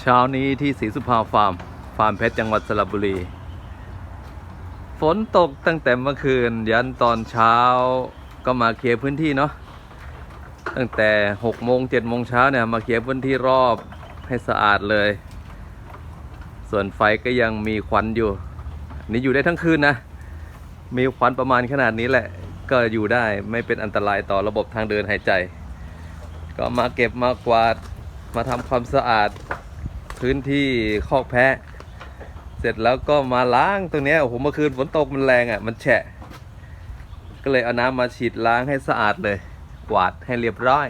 เช้านี้ที่ศรีสุภาฟาร์ม ฟาร์มเพชรจังหวัดสระบุรี ฝนตกตั้งแต่เมื่อคืน ยันตอนเช้าก็มาเคลียร์พื้นที่เนาะตั้งแต่6โมง7โมงเช้าเนี่ยมาเคลียร์พื้นที่รอบให้สะอาดเลย ส่วนไฟก็ยังมีควันอยู่ นี่อยู่ได้ทั้งคืนนะ มีควันประมาณขนาดนี้แหละ ก็อยู่ได้ไม่เป็นอันตรายต่อระบบทางเดินหายใจ ก็มาเก็บมากวาดมาทำความสะอาด พื้นที่คอกแพะ เสร็จแล้วก็มาล้างตรงนี้โอ้โหเมื่อคืนฝนตกมันแรงอะ มันแฉะ ก็เลยเอาน้ำมาฉีดล้างให้สะอาดเลย กวาดให้เรียบร้อย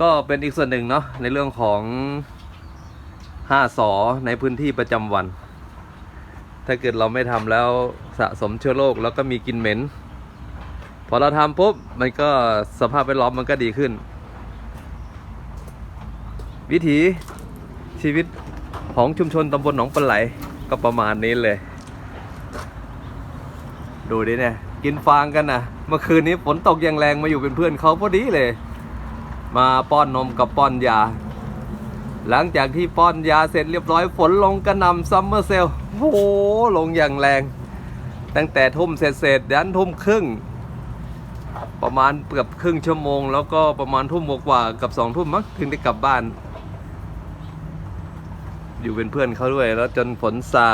ก็เป็นอีกส่วนหนึ่งเนาะในเรื่องของห้าสอในพื้นที่ประจำวัน ถ้าเกิดเราไม่ทำแล้วสะสมเชื้อโรคแล้วก็มีกินเหม็น พอเราทำปุ๊บ มันก็สภาพแวดล้อมมันก็ดีขึ้น วิถีชีวิตของชุมชนตำบลหนองปลาไหลก็ประมาณนี้เลย ดูดิเนี่ย กินฟางกันนะเมื่อคืนนี้ฝนตกอย่างแรงมาอยู่เป็นเพื่อนเขาพอดีเลย มาป้อนนมกับป้อนยา หลังจากที่ป้อนยาเสร็จเรียบร้อยฝนลงกระหน่ำซัมเมอร์เซลโอ้โหลงอย่างแรง ตั้งแต่ทุ่มเสร็จๆยันทุ่มครึ่ง ประมาณเกือบครึ่งชั่วโมง แล้วก็ประมาณทุ่มกว่ากับสองทุ่มมั้งถึงได้กลับบ้าน อยู่เป็นเพื่อนเขาด้วย แล้วจนฝนซา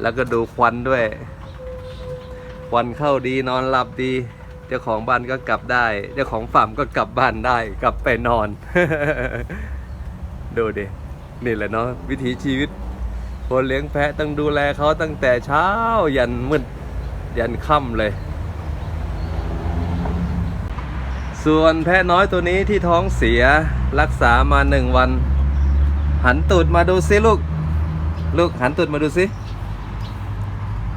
แล้วก็ดูควันด้วย ควันเข้าดีนอนหลับดี เจ้าของบ้านก็กลับได้ เจ้าของฟาร์มก็กลับบ้านได้ กลับไปนอน ดูดินี่แหละเนาะวิถีชีวิต คนเลี้ยงแพะต้องดูแลเขาตั้งแต่เช้า ยันมืดยันค่ำเลย ส่วนแพะน้อยตัวนี้ที่ท้องเสียรักษามาหนึ่งวัน หันตูดมาดูซิลูก ลูกหันตูดมาดูซิ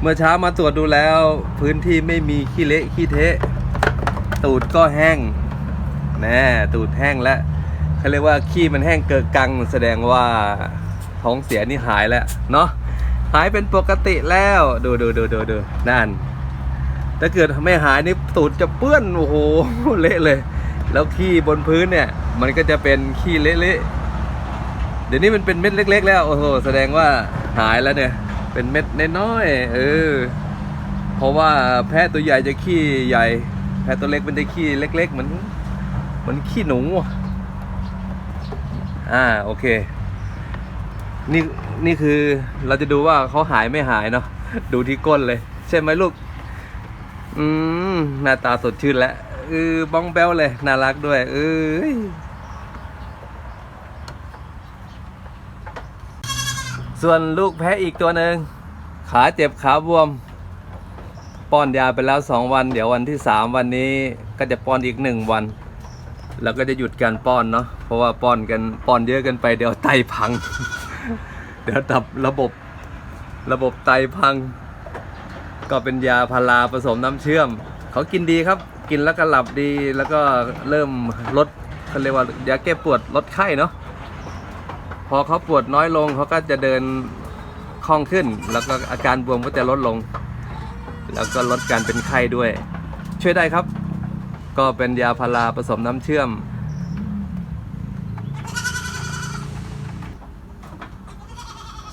เมื่อเช้ามาตรวจดูแล้วพื้นที่ไม่มีขี้เละขี้เทะ ตูดก็แห้งแน่ตูดแห้งแล้วเขาเรียกว่าขี้มันแห้งเกิดกังแสดงว่าท้องเสียนี่หายแล้วเนาะหายเป็นปกติแล้วดูดูดูดูดูนั่นถ้าเกิดไม่หายนี่ตูดจะเปื้อนโอ้โหเละเลย แล้วขี้บนพื้นเนี่ย มันก็จะเป็นขี้เละๆ เดี๋ยวนี้มันเป็นเม็ดเล็ก ๆ แล้วโอ้โหแสดงว่าหายแล้วเนี่ย เป็นเม็ดน้อยๆเออ เพราะว่าแพะตัวใหญ่จะขี้ใหญ่ แพะตัวเล็กมันจะขี้เล็กๆเหมือนเหมือนขี้หนูอะอ่าโอเค นี่นี่คือเราจะดูว่าเขาหายไม่หายเนาะดูที่ก้นเลย ใช่ไหมลูก อืมหน้าตาสดชื่นแล้วเออบ้องแบ้วเลย น่ารักด้วย เอ้ย ส่วนลูกแพะอีกตัวหนึ่งขาเจ็บขาบวม ป้อนยาไปแล้วสองวัน เดี๋ยววันที่สามวันนี้ก็จะป้อนอีกหนึ่งวัน แล้วก็จะหยุดการป้อนเนาะเพราะว่าป้อนกันป้อนเยอะเกันไปเดี๋ยวไตพัง เดี๋ยวตับระบบระบบไตพัง ก็เป็นยาพาราผสมน้ำเชื่อม เขากินดีครับ กินแล้วก็หลับดีแล้วก็เริ่มลดเขาเรียกว่ายาแก้ปวดลดไข้เนาะ พอเขาปวดน้อยลงเขาก็จะเดินคล่องขึ้น แล้วก็อาการบวมก็จะลดลง แล้วก็ลดการเป็นไข้ด้วย ช่วยได้ครับ ก็เป็นยาพาราผสมน้ำเชื่อม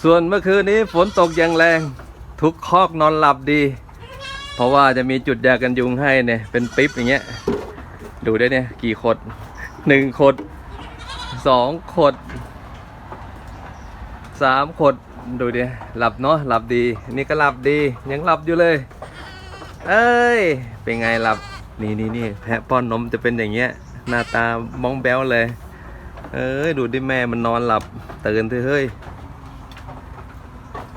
ส่วนเมื่อคืนนี้ฝนตกอย่างแรง ทุกคอกนอนหลับดี เพราะว่าจะมีจุดยากันยุงให้เนี่ย เป็นปิ๊บอย่างเงี้ย ดูได้เนี่ย กี่ขดหนึ่งขดสองขด สามขดดูดิหลับเนาะหลับดี นี่ก็หลับดียังหลับอยู่เลย เอ้ย เป็นไงหลับนี่นี่นี่แพะป้อนนมจะเป็นอย่างเงี้ย หน้าตามองแบ้วเลย เอ้ยดูดิแม่มันนอนหลับตื่นเถอะเฮ้ย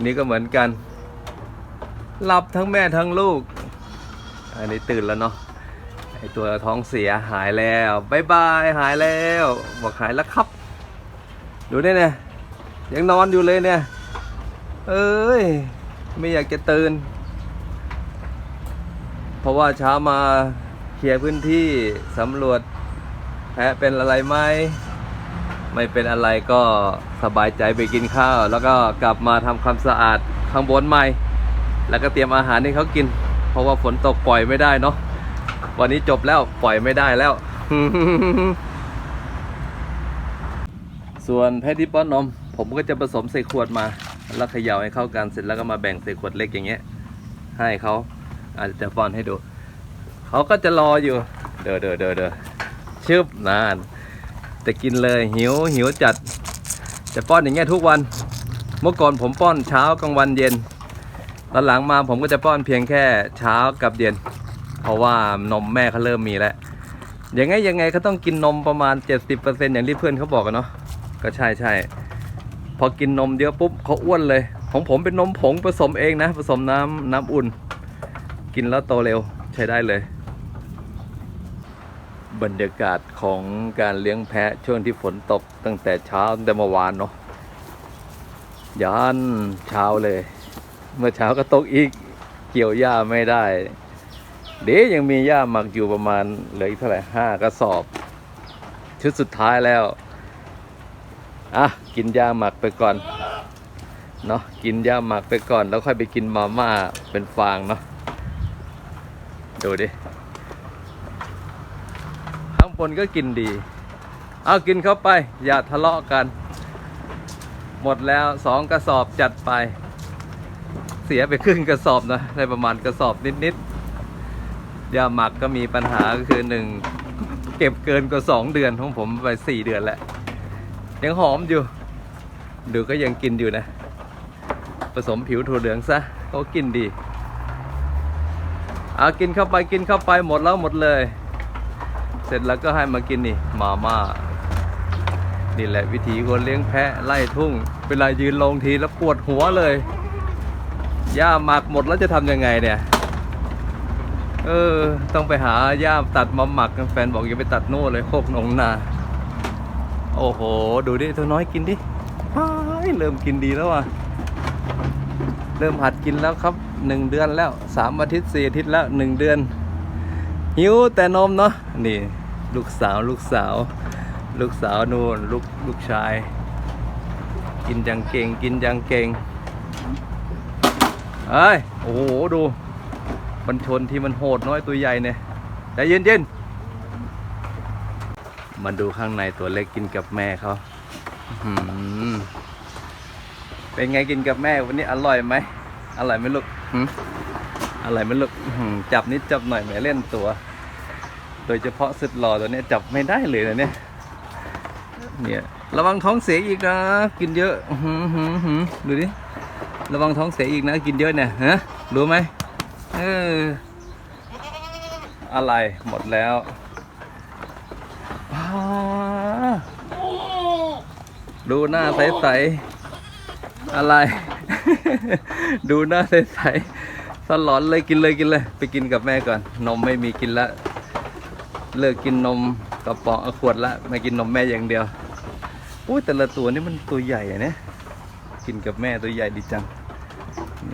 นี่ก็เหมือนกัน หลับทั้งแม่ทั้งลูก อันนี้ตื่นแล้วเนาะไอตัวท้องเสียหายแล้วบายบายหายแล้ว บอกหายแล้วครับ ดูเนี่ยเนี่ย ยังนอนอยู่เลยเนี่ย เอ้ย ไม่อยากจะตื่น เพราะว่าเช้ามาเคลียร์พื้นที่สำรวจแพะเป็นอะไรไหมไม่เป็นอะไรก็สบายใจไปกินข้าว แล้วก็กลับมาทำความสะอาดข้างบนใหม่ แล้วก็เตรียมอาหารให้เขากิน เพราะว่าฝนตกปล่อยไม่ได้เนาะวันนี้จบแล้วปล่อยไม่ได้แล้ว ส่วนแพะที่ป้อนนม ผมก็จะผสมใส่ขวดมา แล้วเขย่าให้เข้ากันเสร็จแล้วก็มาแบ่งใส่ขวดเล็กอย่างเงี้ย ให้เขาอาจจะป้อนให้ดู เขาก็จะรออยู่ เด้อเด้อเด้อเด้อชึบนานจะกินเลยหิวหิวจัด จะป้อนอย่างเงี้ยทุกวัน เมื่อก่อนผมป้อนเช้ากลางวันเย็นตอนหลังมาผมก็จะป้อนเพียงแค่เช้ากับเย็น เพราะว่านมแม่เขาเริ่มมีแล้วยังไงยังไงเขาต้องกินนมประมาณ 70%อย่างที่เพื่อนเขาบอกกันเนาะก็ใช่ใช่ พอกินนมเยอะปุ๊บเขาอ้วนเลย ของผมเป็นนมผงผสมเองนะ ผสมน้ำน้ำอุ่น กินแล้วโตเร็วใช้ได้เลย บรรยากาศของการเลี้ยงแพะช่วงที่ฝนตกตั้งแต่เช้าตั้งแต่เมื่อวานเนาะยันเช้าเลย เมื่อเช้าก็ตกอีกเกี่ยวหญ้าไม่ได้ เดี๋ยวยังมีหญ้าหมักอยู่ประมาณเหลืออีกเท่าไหร่ห้ากระสอบ ชุดสุดท้ายแล้ว อะกินหญ้าหมักไปก่อนเนาะกินหญ้าหมักไปก่อน แล้วค่อยไปกินมาม่าเป็นฟางเนาะดูดิข้างบนก็กินดี เอากินเข้าไป อย่าทะเลาะกัน หมดแล้วสองกระสอบจัดไป เสียไปครึ่งกระสอบนะได้ประมาณกระสอบนิดๆยาหมักก็มีปัญหาก็คือหนึ่งเก็บเกินกว่าสองเดือนของผมไปสี่เดือนแล้ว ยังหอมอยู่ ดูก็ยังกินอยู่นะ ผสมผิวถั่วเหลืองซะเขากินดี เอากินเข้าไปกินเข้าไปหมดแล้วหมดเลย เสร็จแล้วก็ให้มากินนี่มาม่านี่แหละวิธีคนเลี้ยงแพะไล่ทุ่ง เวลายืนลงทีแล้วปวดหัวเลยหญ้าหมักหมดแล้วจะทำยังไงเนี่ย เออ ต้องไปหาหญ้าตัดมาหมักแฟนบอกอย่าไปตัดโน่เลยโคกหนองนา โอ้โห ดูดิตัวน้อยกินดิเริ่มกินดีแล้วอะ เริ่มหัดกินแล้วครับหนึ่งเดือนแล้วสามอาทิตย์สี่อาทิตย์แล้วหนึ่งเดือน หิวแต่นมเนาะนี่ ลูกสาวลูกสาว ลูกสาวนู่นลูกลูกชาย กินยังเก่งกินยังเก่งเอ้ยโอ้โหดูมันชนที่มันโหดน้อยตัวใหญ่เนี่ยใจเย็นเย็นๆ มาดูข้างในตัวเล็กกินกับแม่เขาเป็นไงกินกับแม่วันนี้อร่อยไหม อร่อยไหมลูกหืมอะไรไม่รู้อื้อหือจับนิดจับหน่อยแหมเล่นตัว โดยเฉพาะสุดหล่อตัวนี้จับไม่ได้เลยนะเนี่ย เนี่ยระวังท้องเสียอีกนะ กินเยอะดูดิ ระวังท้องเสียอีกนะ กินเยอะเนี่ยฮะรู้ไหมเอออะไรหมดแล้ว ดูหน้าใสๆอะไร ดูหน้าใสๆสลอนเลยกินเลยกินเลย ไปกินกับแม่ก่อน นมไม่มีกินละ เลิกกินนมกระป๋องขวดละมากินนมแม่อย่างเดียวอุ้ยแต่ละตัวนี่มันตัวใหญ่อะเนี่ยกินกับแม่ตัวใหญ่ดีจัง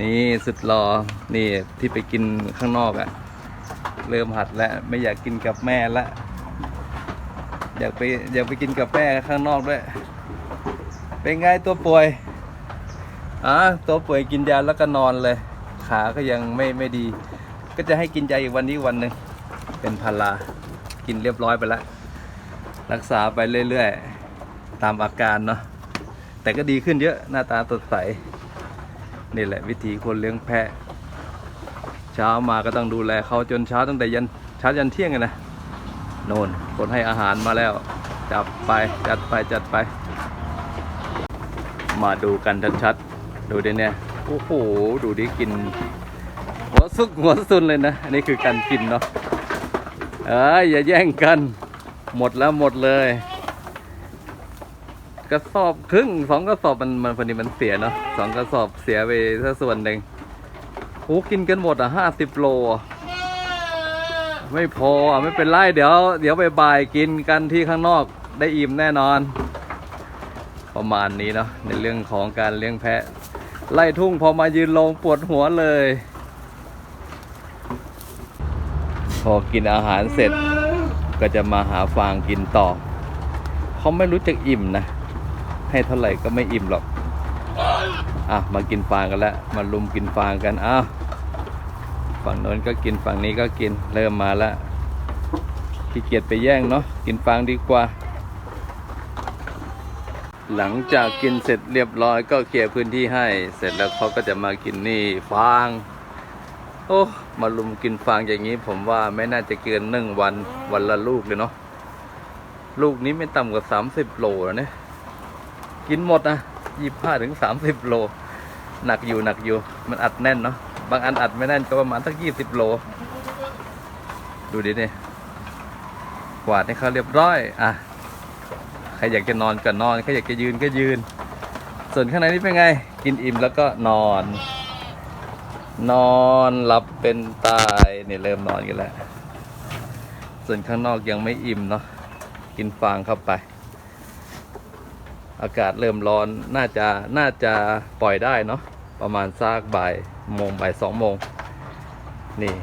นี่สุดรอนี่ที่ไปกินข้างนอกอะ่ะ เริ่มหัดแล้วไม่อยากกินกับแม่ละ อยากไปอยากไปกินกับแม่ข้างนอกด้วย เป็นไงตัวป่วยอะตัวป่วยกินยาแล้วก็นอนเลย ขาก็ยังไม่ไม่ดี ก็จะให้กินยาอีกวันนี้วันหนึ่งเป็นพารากินเรียบร้อยไปแล้วรักษาไปเรื่อยๆ ตามอาการเนาะแต่ก็ดีขึ้นเยอะหน้าตาสดใสนี่แหละวิธีคนเลี้ยงแพะ เช้ามาก็ต้องดูแลเขาจนเช้าตั้งแต่ยันเช้ายันเที่ยงเลยนะ โน่นคนให้อาหารมาแล้ว จับไปจัดไปจัดไป มาดูกันชัดๆดูดิเนี่ยโอ้โหดูดิกิน หัวซุกหัวซุนเลยนะ อันนี้คือการกินเนาะเอ้ยอย่าแย่งกัน หมดแล้วหมดเลย กระสอบครึ่งสองกระสอบมันมันพอดีมันเสียเนาะสองกระสอบเสียไปซะส่วนหนึ่งโอ้กินกันหมดอะห้าสิบโลอะ ไม่พออะไม่เป็นไรเดี๋ยว เดี๋ยวไปบ่ายกินกันที่ข้างนอกได้อิ่มแน่นอน ประมาณนี้เนาะในเรื่องของการเลี้ยงแพะ ไล่ทุ่งพอมายืนลงปวดหัวเลย พอกินอาหารเสร็จก็จะมาหาฟางกินต่อเขาไม่รู้จักอิ่มนะ ให้เท่าไหร่ก็ไม่อิ่มหรอกอะมากินฟางกันแล้วมาลุมกินฟางกันอ้าว ฝั่งโน้นก็กินฝั่งนี้ก็กินเริ่มมาแล้วขี้เกียจไปแย่งเนาะกินฟางดีกว่า หลังจากกินเสร็จเรียบร้อยก็เคลียร์พื้นที่ให้ เสร็จแล้วเขาก็จะมากินนี่ฟางโอ้มาลุมกินฟางอย่างนี้ผมว่าไม่น่าจะเกินหนึ่งวันวันละลูกเลยเนาะลูกนี้ไม่ต่ำกว่าสามสิบโลแล้วเนี่ยกินหมดนะยี่ห้าถึงสามสิบโล หนักอยู่หนักอยู่ มันอัดแน่นเนาะ บางอันอัดไม่แน่นก็ประมาณสักยี่สิบโล ดูดิเนี่ยกวาดให้เขาเรียบร้อย อะ ใครอยากจะนอนก็นอน ใครอยากจะยืนก็ยืน ส่วนข้างในนี่เป็นไง กินอิ่มแล้วก็นอน นอนหลับเป็นตายเนี่ยเริ่มนอนกันแล้ว ส่วนข้างนอกยังไม่อิ่มเนาะ กินฟางเข้าไป อากาศเริ่มร้อน น่าจะ น่าจะปล่อยได้เนาะ ประมาณซากบ่าย โมงบ่ายสองโมงนี่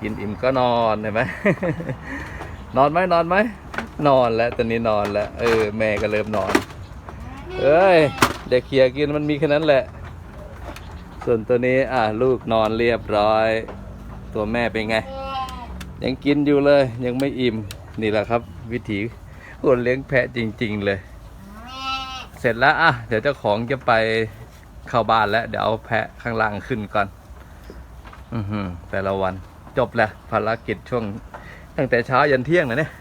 กินอิ่มก็นอนเห็นไหมนอนไหมนอนไหมนอนแล้วตอนนี้นอนแล้วเออแม่ก็เริ่มนอนเอ้ยเด็กเขียกินมันมีแค่นั้นแหละ ส่วนตัวนี้อะลูกนอนเรียบร้อย ตัวแม่เป็นไง ยังกินอยู่เลยยังไม่อิ่มนี่แหละครับ วิถีคนเลี้ยงแพะจริง ๆ เลย เสร็จแล้วอะเดี๋ยวเจ้าของจะไป เข้าบ้านแล้วเดี๋ยวเอาแพะข้างล่างขึ้นก่อน อือหือแต่ละวันจบแล้วภารกิจช่วง ตั้งแต่เช้ายันเที่ยงนะเนี่ย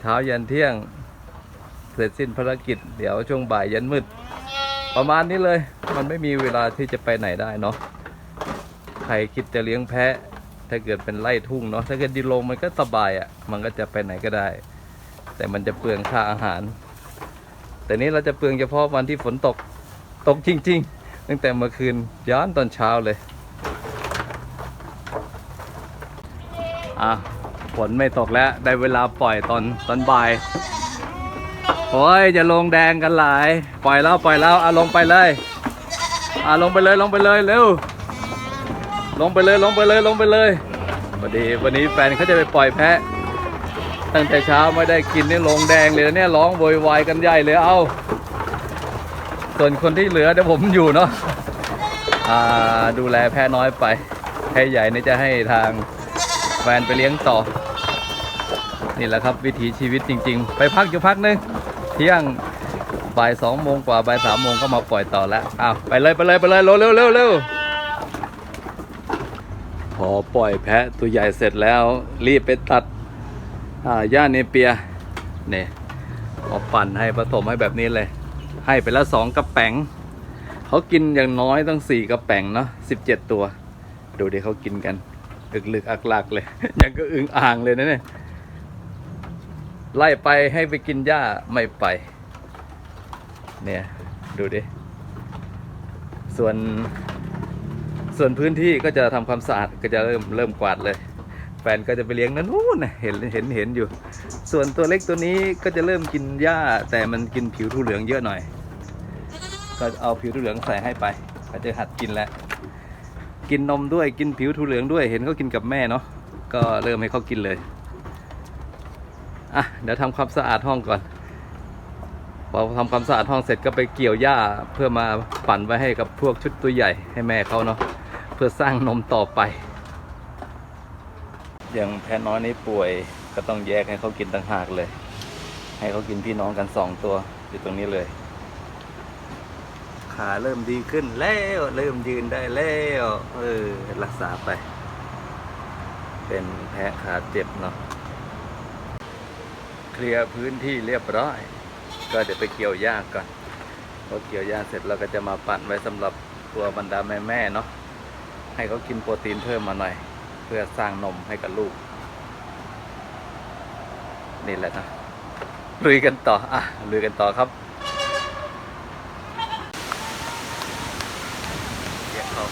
เช้ายันเที่ยง เสร็จสิ้นภารกิจ เดี๋ยวช่วงบ่ายยันมืด ประมาณนี้เลย มันไม่มีเวลาที่จะไปไหนได้เนาะใครคิดจะเลี้ยงแพะ ถ้าเกิดเป็นไร่ทุ่งเนาะถ้าเกิดดินลงมันก็สบายอะ่ะ มันก็จะไปไหนก็ได้ แต่มันจะเปลืองค่าอาหาร แต่นี้เราจะเปลืองเฉพาะวันที่ฝนตก ตกจริง ๆ ตั้งแต่เมื่อคืนย้อนตอนเช้าเลยอะฝนไม่ตกแล้วได้เวลาปล่อยตอนตอนบ่ายโอ้ยจะลงแดงกันหลาย ปล่อยแล้วปล่อยแล้วอะลงไปเลยอะลงไปเลยลงไปเลยเร็วลงไปเลยลงไปเลยลงไปเลยพอดีวันนี้แฟนเขาจะไปปล่อยแพะ ตั้งแต่เช้าไม่ได้กินนี่ลงแดงเลยเนี่ยร้องโวยวายกันใหญ่เลยเอา ส่วนคนที่เหลือเดี๋ยวผมอยู่เนาะดูแลแพะน้อยไปแพะใหญ่นี่จะให้ทางแฟนไปเลี้ยงต่อ นี่แหละครับวิถีชีวิตจริง ๆ ไปพักอยู่พักหนึงเที่ยงบ่ายสองโมงกว่าบ่ายสามโมงก็มาปล่อยต่อแล้วอ้าวไปเลยไปเลยไปเลยเร็วเร็วเร็วเร็วพอปล่อยแพะตัวใหญ่เสร็จแล้วรีบไปตัดหญ้าเนเปียเนี่ยเอาปั่นให้ผสมให้แบบนี้เลย ให้ไปแล้วสองกระแป๋งเขากินอย่างน้อยต้องสี่กระแป๋งเนาะสิบเจ็ดตัว ดูดิเขากินกันอึกลึกอักลักเลย ยังก็อึงอ่างเลยนะเนี่ยไล่ไปให้ไปกินหญ้าไม่ไป เนี่ย ดูดิ ส่วน ส่วนพื้นที่ก็จะทำความสะอาดก็จะเริ่มเริ่มกวาดเลย แฟนก็จะไปเลี้ยงนั่นนู่นเห็นเห็นเห็นอยู่ ส่วนตัวเล็กตัวนี้ก็จะเริ่มกินหญ้าแต่มันกินผิวทุเหลืองเยอะหน่อย ก็เอาผิวทุเหลืองใส่ให้ไปก็จะหัดกินแล้ว กินนมด้วยกินผิวทุเหลืองด้วยเห็นเขากินกับแม่เนาะก็เริ่มให้เขากินเลยอะเดี๋ยวทำความสะอาดห้องก่อนพอทำความสะอาดห้องเสร็จก็ไปเกี่ยวหญ้าเพื่อมาปั่นไว้ให้กับพวกชุดตัวใหญ่ให้แม่เขาเนาะเพื่อสร้างนมต่อไป อย่างแพะน้อยนี้ป่วยก็ต้องแยกให้เขากินต่างหากเลย ให้เขากินพี่น้องกันสองตัวอยู่ตรงนี้เลย ขาเริ่มดีขึ้นแล้ว เริ่มยืนได้แล้วเออรักษาไป เป็นแพะขาเจ็บเนาะเคลียร์พื้นที่เรียบร้อย ก็เดี๋ยวไปเกี่ยวหญ้าก่อนพอเกี่ยวหญ้าเสร็จเราก็จะมาปั่นไว้สำหรับตัวบรรดาแม่แม่ๆเนาะให้เขากินโปรตีนเพิ่มมาหน่อย เพื่อสร้างนมให้กับลูก นี่แหละนะลุยกันต่ออะลุยกันต่อครับ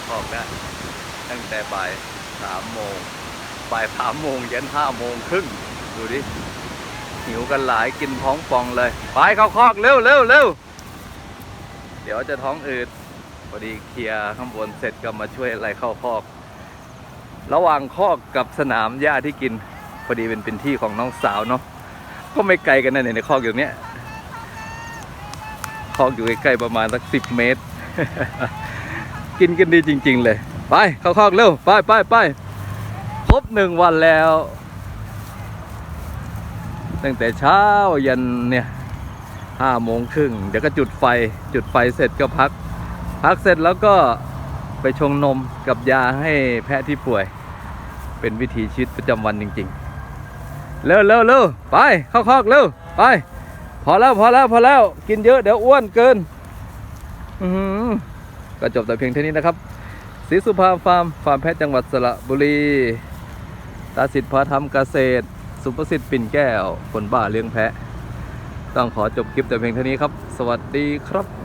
เก็บเข้าคอกได้ ตั้งแต่บ่ายสามโมงบ่ายสามโมงยันห้าโมงครึ่งดูดิหิวกันหลายกินท้องป่องเลย ไปเข้าคอกเร็วเร็วเร็วเดี๋ยวจะท้องอืดพอดีเคลียร์ข้างบนเสร็จก็มาช่วยอะไรเข้าคอก ระหว่างคอกกับสนามหญ้าที่กินพอดีเป็นเป็นที่ของน้องสาวเนาะก็ไม่ไกลกันนะเนี่ยในคอกอยู่เนี้ยคอกอยู่ใกล้ๆประมาณสักสิบเมตร กินกันดีจริง ๆ เลย ไปเข้าคอกเร็ว ไปไปไปครบหนึ่งวันแล้ว ตั้งแต่เช้ายันเนี่ยห้าโมงครึ่งเดี๋ยวก็จุดไฟจุดไฟเสร็จก็พัก พักเสร็จแล้วก็ไปชงนมกับยาให้แพะที่ป่วย เป็นวิถีชีวิตประจำวันจริง ๆ เร็วเร็วเร็วไปเข้าคอกเร็วไป พอแล้วพอแล้วพอแล้วกินเยอะเดี๋ยวอ้วนเกิน อือหือ ก็จบแต่เพียงเท่านี้นะครับศรีสุภาฟาร์มฟาร์มแพทย์จังหวัดสระบุรีตาสิทธิ์พาทำเกษตร สุประสิทธิ์ปิ่นแก้วคนบ้าเลี้ยงแพะ ต้องขอจบคลิปแต่เพียงเท่านี้ครับ สวัสดีครับ